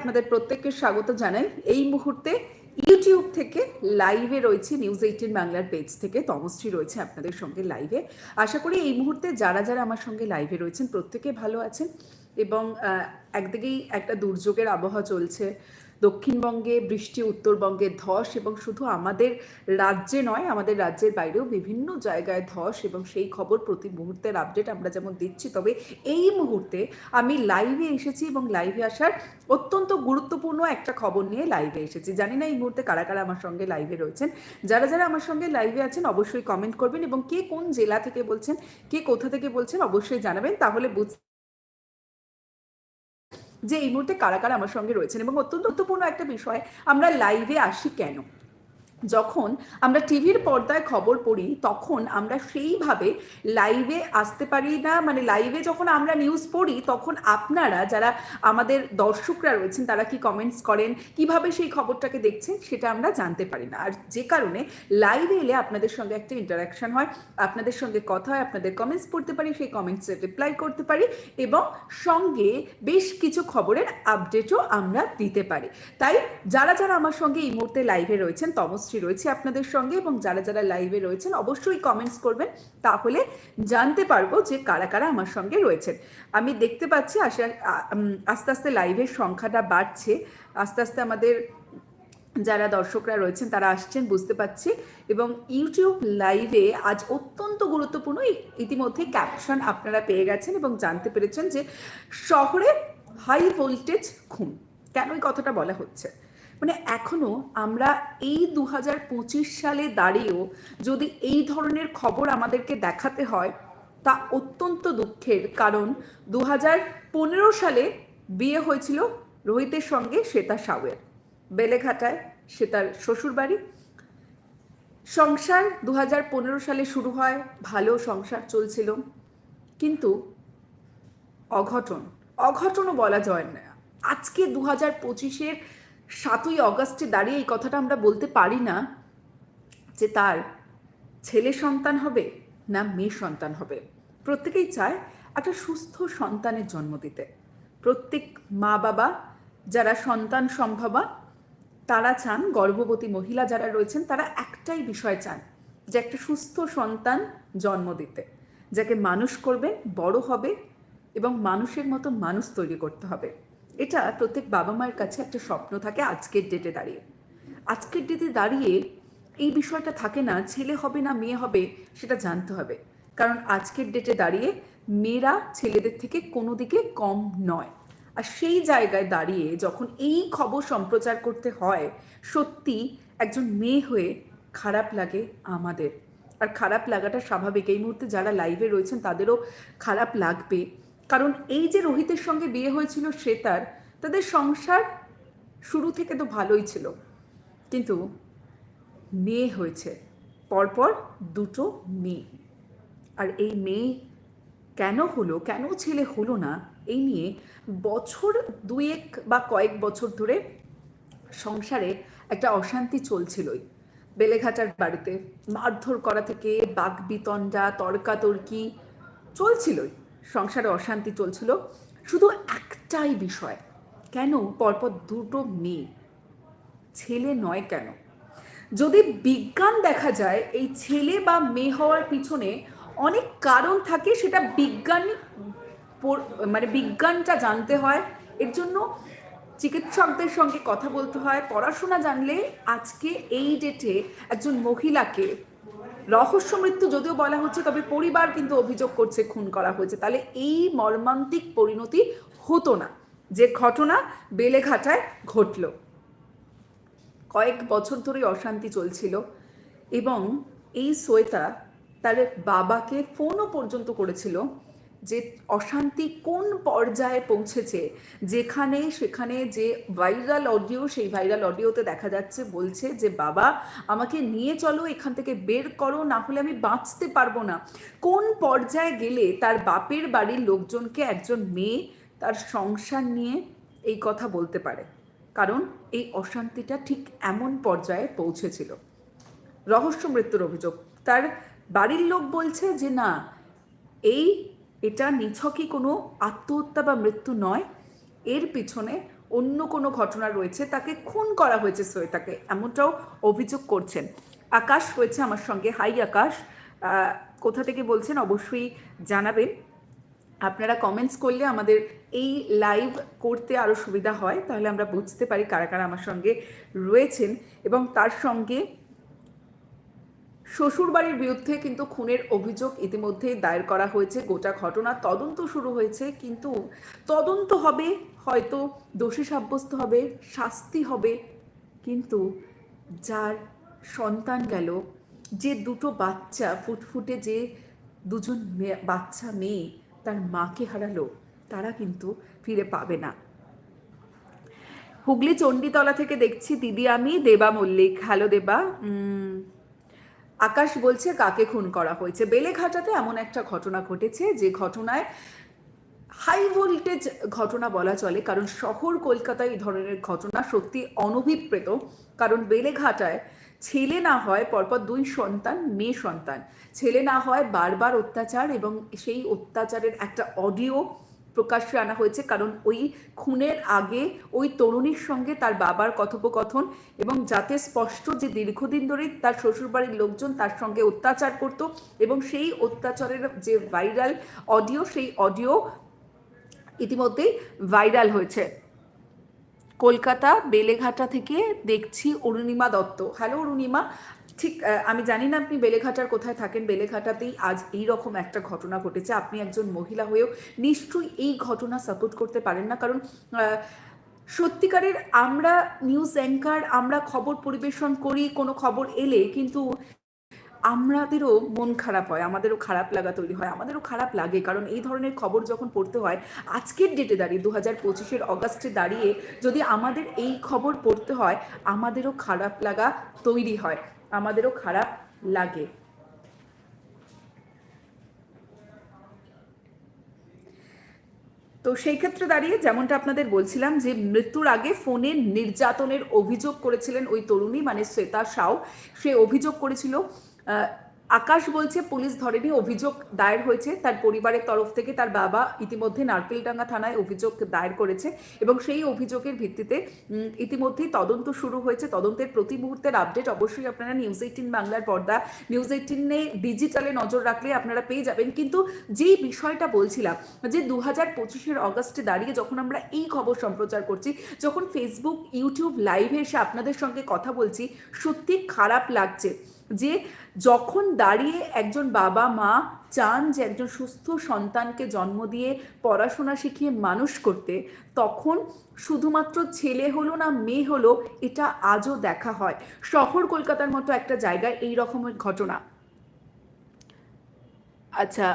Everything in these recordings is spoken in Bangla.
আপনাদের প্রত্যেককে স্বাগত জানাই। এই মুহূর্তে ইউটিউব থেকে লাইভে রয়েছে নিউজ এইটিন বাংলার পেজ থেকে। তমশ্রী রয়েছে আপনাদের সঙ্গে লাইভে আশা করি এই মুহূর্তে যারা যারা আমার সঙ্গে লাইভে রয়েছেন, প্রত্যেকে ভালো আছেন এবং একদিকেই একটা দুর্যোগের আবহাওয়া চলছে। দক্ষিণবঙ্গে, বৃষ্টি, উত্তরবঙ্গে ধস এবং শুধু আমাদের রাজ্যে নয়, আমাদের রাজ্যের বাইরেও বিভিন্ন জায়গায় ধস এবং সেই খবর প্রতি মুহূর্তের আপডেট আমরা যেমন দিচ্ছি, তবে এই মুহূর্তে আমি লাইভে এসেছি এবং লাইভে আসার অত্যন্ত গুরুত্বপূর্ণ একটা খবর নিয়ে লাইভে এসেছি। জানি না এই মুহূর্তে কারা কারা আমার সঙ্গে লাইভে রয়েছেন। যারা যারা আমার সঙ্গে লাইভে আছেন অবশ্যই কমেন্ট করবেন এবং কে কোন জেলা থেকে বলছেন, কে কোথা থেকে বলছেন অবশ্যই জানাবেন, তাহলে বুঝ যে এই মুহূর্তে কারা কারা আমার সঙ্গে রয়েছেন এবং অত্যন্ত গুরুত্বপূর্ণ একটা বিষয়, আমরা লাইভে আসি কেন? যখন আমরা টিভির পর্দায় খবর পড়ি, তখন আমরা সেইভাবে লাইভে আসতে পারি না। মানে লাইভে যখন আমরা নিউজ পড়ি, তখন আপনারা যারা আমাদের দর্শকরা রয়েছেন, তারা কি কমেন্টস করেন? কীভাবে সেই খবরটাকে দেখছেন? সেটা আমরা জানতে পারি না। আর যে কারণে লাইভে এলে আপনাদের সঙ্গে একটা ইন্টারাকশন হয়, আপনাদের সঙ্গে কথা হয়, আপনাদের কমেন্টস পড়তে পারি, সেই কমেন্টসে রিপ্লাই করতে পারি এবং সঙ্গে বেশ কিছু খবরের আপডেটও আমরা দিতে পারি। তাই যারা যারা আমার সঙ্গে এই মুহূর্তে লাইভে রয়েছেন তমশ্রী রয়েছে আপনাদের সঙ্গে এবং যারা যারা লাইভে রয়েছেন, অবশ্যই কমেন্টস করবেন। তাহলে জানতে পারব যে কারা কারা আমার সঙ্গে রয়েছেন। আমি দেখতে পাচ্ছি আশা আস্তে আস্তে লাইভের সংখ্যাটা বাড়ছে। আস্তে আস্তে আমাদের যারা দর্শকরা রয়েছেন, তারা আসছেন, বুঝতে পারছি। এবং ইউটিউব লাইভে আজ অত্যন্ত গুরুত্বপূর্ণ ইতিমধ্যে ক্যাপশন আপনারা পেয়ে গেছেন এবং জানতে পেরেছেন যে শহরে হাই ভোল্টেজ খুন। কেন এই কথাটা বলা হচ্ছে? মানে এখনও আমরা এই দু সালে দাঁড়িয়েও যদি এই ধরনের খবর আমাদেরকে দেখাতে হয়, তা অত্যন্ত দুঃখের। কারণ দু সালে বিয়ে হয়েছিল রোহিতের সঙ্গে শ্বেতা সাউয়ের। বেলেঘাটায় সে তার শ্বশুরবাড়ি। সংসার দু হাজার পনেরো সালে শুরু হয়, ভালো সংসার চলছিল। কিন্তু অঘটন, অঘটনও বলা যায় না। আজকে দু হাজার পঁচিশের সাতই অগস্টে দাঁড়িয়ে এই কথাটা আমরা বলতে পারি না যে তার ছেলে সন্তান হবে না মেয়ে সন্তান হবে। প্রত্যেকেই চায় একটা সুস্থ সন্তানের জন্ম দিতে। প্রত্যেক মা বাবা যারা সন্তান সম্ভবা, তারা চান, গর্ভবতী মহিলা যারা রয়েছেন, তারা একটাই বিষয় চান, যে একটা সুস্থ সন্তান জন্ম দিতে। যাকে মানুষ করবেন বড় হবে এবং মানুষের মতো মানুষ তৈরি করতে হবে। এটা প্রত্যেক বাবা মায়ের কাছে একটা স্বপ্ন থাকে আজকের ডেটে দাঁড়িয়ে। আজকের ডেটে দাঁড়িয়ে এই বিষয়টা থাকে না, ছেলে হবে না, মেয়ে হবে, সেটা জানতে হবে। কারণ আজকের ডেটে দাঁড়িয়ে মেয়েরা ছেলেদের থেকে কোনো দিকে কম নয়। আর সেই জায়গায় দাঁড়িয়ে যখন এই খবর সম্প্রচার করতে হয়, সত্যি একজন মেয়ে হয়ে খারাপ লাগে আমাদের। আর খারাপ লাগাটা স্বাভাবিক। এই মুহূর্তে যারা লাইভে রয়েছেন, তাদেরও খারাপ লাগবে। কারণ এই যে রোহিতের সঙ্গে বিয়ে হয়েছিল শ্বেতার তাদের সংসার শুরু থেকে তো ভালোই ছিল। কিন্তু মেয়ে হয়েছে, পরপর দুটো মেয়ে। আর এই মেয়ে কেন হলো, কেন ছেলে হলো না, এই নিয়ে বছর দুয়েক বা কয়েক বছর ধরে সংসারে একটা অশান্তি চলছিলই। বেলেঘাটার বাড়িতে মারধর করা থেকে, বাঘ বিতণ্ডা, তর্কাতর্কি চলছিলই। সংসারে অশান্তি চলছিল। শুধু একটাই বিষয়, কেন পরপর দুটো মেয়ে? ছেলে নয় কেন? যদি বিজ্ঞান দেখা যায়, এই ছেলে বা মেয়ে হওয়ার পিছনে অনেক কারণ থাকে, সেটা বিজ্ঞান মানে বিজ্ঞানটা জানতে হয়। এর জন্য চিকিৎসকদের সঙ্গে কথা বলতে হয়। পড়াশোনা জানলে আজকে এই ডেটে একজন মহিলাকে রহস্য মৃত্যু যদিও বলা হচ্ছে, তবে পরিবার কিন্তু অভিযোগ করছে, খুন করা হয়েছে। তাহলে এই মর্মান্তিক পরিণতি হতো না। যে ঘটনা বেলেঘাটায় ঘটল। কয়েক বছর ধরে অশান্তি চলছিল এবং এই শ্বেতা তার বাবাকে ফোনও পর্যন্ত করেছিল। যে অশান্তি কোন পর্যায়ে পৌঁছেছে, যেখানে, সেখানে যে ভাইরাল অডিও, সেই ভাইরাল অডিওতে দেখা যাচ্ছে, বলছে যে, বাবা, আমাকে নিয়ে চলো, এখান থেকে বের করো, না হলে আমি বাঁচতে পারব না। কোন পর্যায়ে গেলে তার বাপের বাড়ির লোকজনকে একজন মেয়ে তার সংসার নিয়ে এই কথা বলতে পারে? কারণ এই অশান্তিটা ঠিক এমন পর্যায়ে পৌঁছেছিল। রহস্য মৃত্যুর অভিযোগ। তার বাড়ির লোক বলছে যে, না, এই এটা নিছকই কোনো আত্মহত্যা বা মৃত্যু নয়। এর পিছনে অন্য কোনো ঘটনা রয়েছে, তাকে খুন করা হয়েছে শ্বেতাকে, এমনটাও অভিযোগ করছেন। আকাশ হয়েছে আমার সঙ্গে। হাই, আকাশ। কোথা থেকে বলছেন অবশ্যই জানাবেন। আপনারা কমেন্টস করলে আমাদের এই লাইভ করতে আরও সুবিধা হয়, তাহলে আমরা বুঝতে পারি কারা কারা আমার সঙ্গে রয়েছেন। এবং তার সঙ্গে শ্বশুরবাড়ির বিরুদ্ধে কিন্তু খুনের অভিযোগ ইতিমধ্যেই দায়ের করা হয়েছে। গোটা ঘটনা তদন্ত শুরু হয়েছে, কিন্তু তদন্ত হবে, হয়তো দোষী সাব্যস্ত হবে, শাস্তি হবে, কিন্তু যার সন্তান গেল, যে দুটো বাচ্চা, ফুটফুটে যে দুজন বাচ্চা মেয়ে, তার মাকে হারালো, তারা কিন্তু ফিরে পাবে না। হুগলি চণ্ডীতলা থেকে দেখছি দিদি আমি, দেবা মল্লিক। হ্যালো দেবা আকাশ বলছে, কাকে খুন করা হয়েছে? বেলেঘাটাতে এমন একটা ঘটনা ঘটেছে, যে ঘটনায় হাই ভোল্টেজ ঘটনা বলা চলে, কারণ শহর কলকাতায় এই ধরনের ঘটনা সত্যি অনভিপ্রেত, কারণ বেলেঘাটায় ছেলে না হয়, পরপর দুই সন্তান, মেয়ে সন্তান। ছেলে না হয়, বারবার অত্যাচার এবং সেই অত্যাচারের একটা অডিও প্রকাশ্যে আনা হয়েছে, কারণ ওই খুনের আগে ওই তরুণীর সঙ্গে তার বাবার কথোপকথন এবং যাতে স্পষ্ট যে দীর্ঘদিন ধরে তার শ্বশুরবাড়ির লোকজন তার সঙ্গে অত্যাচার করত এবং সেই অত্যাচারের যে ভাইরাল অডিও, সেই অডিও ইতিমধ্যেই ভাইরাল হয়েছে। কলকাতা বেলেঘাটা থেকে দেখছি অরুণিমা দত্ত। হ্যালো অরুণিমা ঠিক আমি জানি না আপনি বেলেঘাটার কোথায় থাকেন। বেলেঘাটাতেই আজ এই রকম একটা ঘটনা ঘটেছে। আপনি একজন মহিলা হয়েও নিশ্চয়ই এই ঘটনা সাপোর্ট করতে পারেন না। কারণ সত্যিকারের আমরা নিউজ অ্যাঙ্কার আমরা খবর পরিবেশন করি, কোনো খবর এলে কিন্তু আমাদেরও মন খারাপ হয়, আমাদেরও খারাপ লাগা তৈরি হয়, আমাদেরও খারাপ লাগে। কারণ এই ধরনের খবর যখন পড়তে হয়, আজকের ডেটে দাঁড়িয়ে দু হাজার পঁচিশের অগাস্টে দাঁড়িয়ে যদি আমাদের এই খবর পড়তে হয়, আমাদেরও খারাপ লাগা তৈরি হয়। আমাদেরও খারাপ লাগে। তো সেই ক্ষেত্রে দাঁড়িয়ে যেমনটা আপনাদের বলছিলাম যে মৃত্যুর আগে ফোনে নির্যাতনের অভিযোগ করেছিলেন ওই তরুণী মানে শ্বেতা সাউ। সে অভিযোগ করেছিল আকাশ বলছে, পুলিশ ধরেনি, অভিযোগ দায়ের হয়েছে। তার পরিবারের তরফ থেকে তার বাবা ইতিমধ্যে নারকেলডাঙ্গা থানায় অভিযোগ দায়ের করেছে এবং সেই অভিযোগের ভিত্তিতে ইতিমধ্যেই তদন্ত শুরু হয়েছে। তদন্তের প্রতি মুহূর্তের আপডেট অবশ্যই আপনারা নিউজ এইটিন বাংলার পর্দা, নিউজ এইটিনে ডিজিটালে নজর রাখলে আপনারা পেয়ে যাবেন। কিন্তু যেই বিষয়টা বলছিলাম, যে দু হাজার পঁচিশের অগস্টে দাঁড়িয়ে যখন আমরা এই খবর সম্প্রচার করছি, যখন ফেসবুক ইউটিউব লাইভে এসে আপনাদের সঙ্গে কথা বলছি, সত্যি খারাপ লাগছে। যে যখন দাঁড়িয়ে একজন বাবা মা চান যে একজন সুস্থ সন্তানকে জন্ম দিয়ে পড়াশোনা শিখিয়ে মানুষ করতে, তখন শুধুমাত্র ছেলে হলো না, মেয়ে হলো, এটা আজও দেখা হয়। শহর কলকাতার মতো একটা জায়গায় এই রকমের ঘটনা। আচ্ছা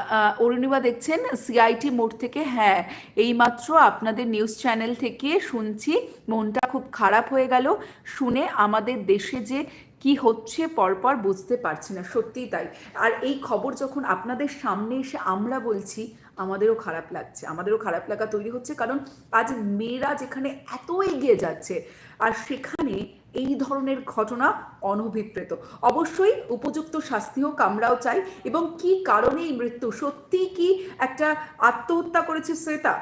অরুণিমা দেখছেন? সিআইটি মোড় থেকে হ্যাঁ এইমাত্র আপনাদের নিউজ চ্যানেল থেকে শুনছি, মনটা খুব খারাপ হয়ে গেল। শুনে আমাদের দেশে যে কি হচ্ছে পরপর বুঝতে পারছি না, সত্যিই তাই। আর এই খবর যখন আপনাদের সামনে এসে আমরা বলছি, আমাদেরও খারাপ লাগছে। আমাদেরও খারাপ লাগা তৈরি হচ্ছে কারণ আজ মেয়েরা যেখানে এত এগিয়ে যাচ্ছে, আর সেখানে এই ধরনের ঘটনা অনভিপ্রেত। অবশ্যই উপযুক্ত শাস্তিও হোক আমরাও চাই এবং কি কারণে এই মৃত্যু? সত্যি কি একটা আত্মহত্যা করেছে শ্বেতা?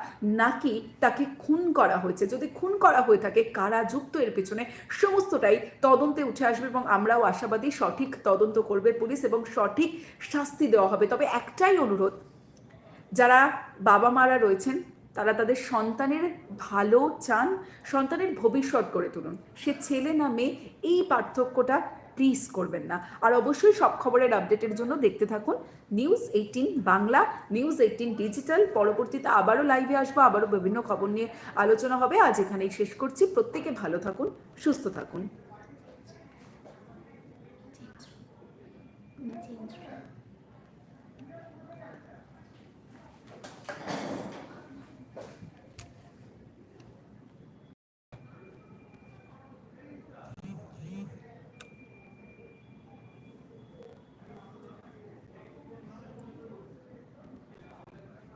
নাকি তাকে খুন করা হয়েছে? যদি খুন করা হয়ে থাকে, কারা যুক্ত এর পেছনে? সমস্তটাই তদন্তে উঠে আসবে এবং আমরাও আশাবাদী সঠিক তদন্ত করবে পুলিশ এবং সঠিক শাস্তি দেওয়া হবে। তবে একটাই অনুরোধ, যারা বাবা মারা রয়েছেন তারা তাদের সন্তানের ভালো চান, সন্তানের ভবিষ্যৎ করে তুলুন। সে ছেলে না মেয়ে, এই পার্থক্যটা প্লিজ করবেন না। আর অবশ্যই সব খবরের আপডেটের জন্য দেখতে থাকুন News Eighteen Bangla News Eighteen digital পরবর্তীতে আবারও লাইভে আসব, আবারও বিভিন্ন খবর নিয়ে আলোচনা হবে। আজ এখানেই শেষ করছি। প্রত্যেকে ভালো থাকুন, সুস্থ থাকুন।